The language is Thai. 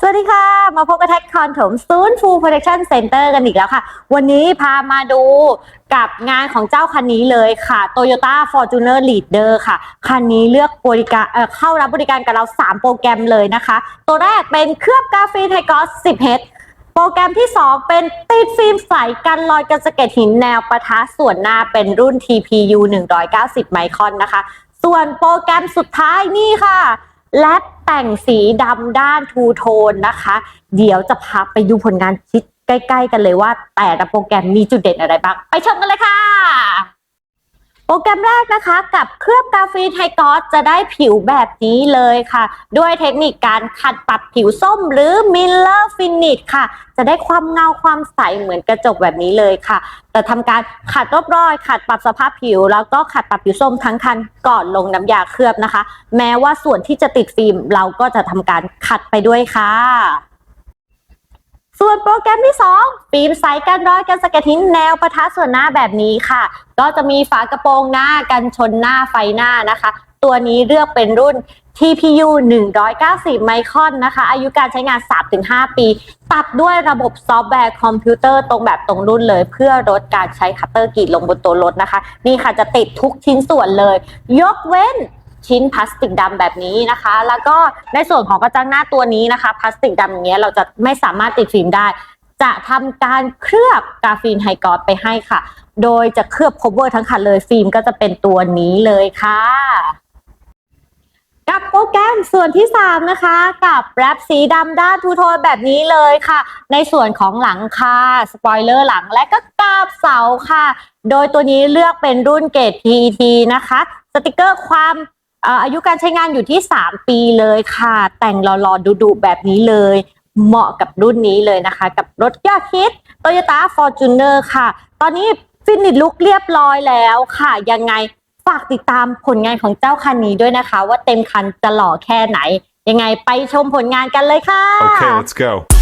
สวัสดีค่ะ มาพบกับแท็กคอนถมศูนฟูลโปรดักชั่นเซ็นเตอร์กันอีกแล้วค่ะ วันนี้พามาดูกับงานของเจ้าคันนี้เลยค่ะ Toyota Fortuner Leader ค่ะ คันนี้เลือกบริการเเข้ารับบริการกับเรา 3 โปรแกรมเลยนะคะ ตัวแรกเป็นเคลือบกาฟีนไฮกอส10 h โปรแกรมที่ 2 เป็นติดฟิล์มใสกันรอยกันสะเก็ดหินแนวปะทะส่วนหน้าเป็นรุ่น TPU 190 ไมครอนนะคะ ส่วนโปรแกรมสุดท้ายนี่ค่ะและ แต่งสีดำด้านทูโทนนะคะ เดี๋ยวจะพาไปดูผลงานชิดใกล้ ๆ กันเลยว่า แต่ละโปรแกรมมีจุดเด่นอะไรบ้าง ไปชมกันเลยค่ะ โปรแกรมแรกนะคะกับเคลือบกราฟีไฮกอสจะได้ผิวแบบนี้เลยค่ะ ด้วยเทคนิคการขัดปรับผิวส้มหรือ Miller Finish ค่ะ จะได้ความเงาความใสเหมือนกระจกแบบนี้เลยค่ะ แต่ทำการขัดรอบรอยขัดปรับสภาพผิว แล้วก็ขัดปรับผิวส้มทั้งคันก่อนลงน้ำยาเคลือบนะคะ แม้ว่าส่วนที่จะติดฟิล์มเราก็จะทำการขัดไปด้วยค่ะ ส่วนโปรแกรมที่ 2 ฟิล์มใสกันร้อยกันสะเก็ดหินแนวปะทะส่วนหน้าแบบนี้ค่ะ ก็จะมีฝากระโปรงหน้ากันชนหน้าไฟหน้านะคะ ตัวนี้เลือกเป็นรุ่น TPU 190 ไมครอนนะคะ อายุการใช้งาน 3-5 ปี ตัดด้วยระบบซอฟต์แวร์คอมพิวเตอร์ตรงแบบตรงรุ่นเลย เพื่อลดการใช้คัตเตอร์กรีดลงบนตัวรถนะคะ นี่ค่ะจะติดทุกชิ้นส่วนเลย ยกเว้น ชิ้นพลาสติกดำแบบนี้นะคะ แล้วก็ในส่วนของกระจังหน้าตัวนี้นะคะพลาสติกดำอย่างเงี้ยเราจะไม่สามารถติดฟิล์มได้ จะทำการเคลือบกาฟีนไฮกอสไปให้ค่ะ โดยจะเคลือบ cover ทั้งคันเลยฟิล์มก็จะเป็นตัวนี้เลยค่ะกับโปรแกรมส่วนที่ 3 นะคะ กับแรปสีดำด้านทูโทนแบบนี้เลยค่ะ ในส่วนของหลังคาสปอยเลอร์หลังและก็กาบเสาค่ะ โดยตัวนี้เลือกเป็นรุ่นเกรด PET นะคะ สติกเกอร์ความ อายุการใช้งานอยู่ที่ 3 ปีเลยค่ะ แต่งหล่อๆดุๆแบบนี้เลย เหมาะกับรุ่นนี้เลยนะคะ กับรถยอดฮิต Toyota Fortuner ค่ะ ตอนนี้ฟินิชลุกเรียบร้อยแล้วค่ะ ยังไงฝากติดตามผลงานของเจ้าคันนี้ด้วยนะคะ ว่าเต็มคันจะหล่อแค่ไหน ยังไงไปชมผลงานกันเลยค่ะ Okay, let's go.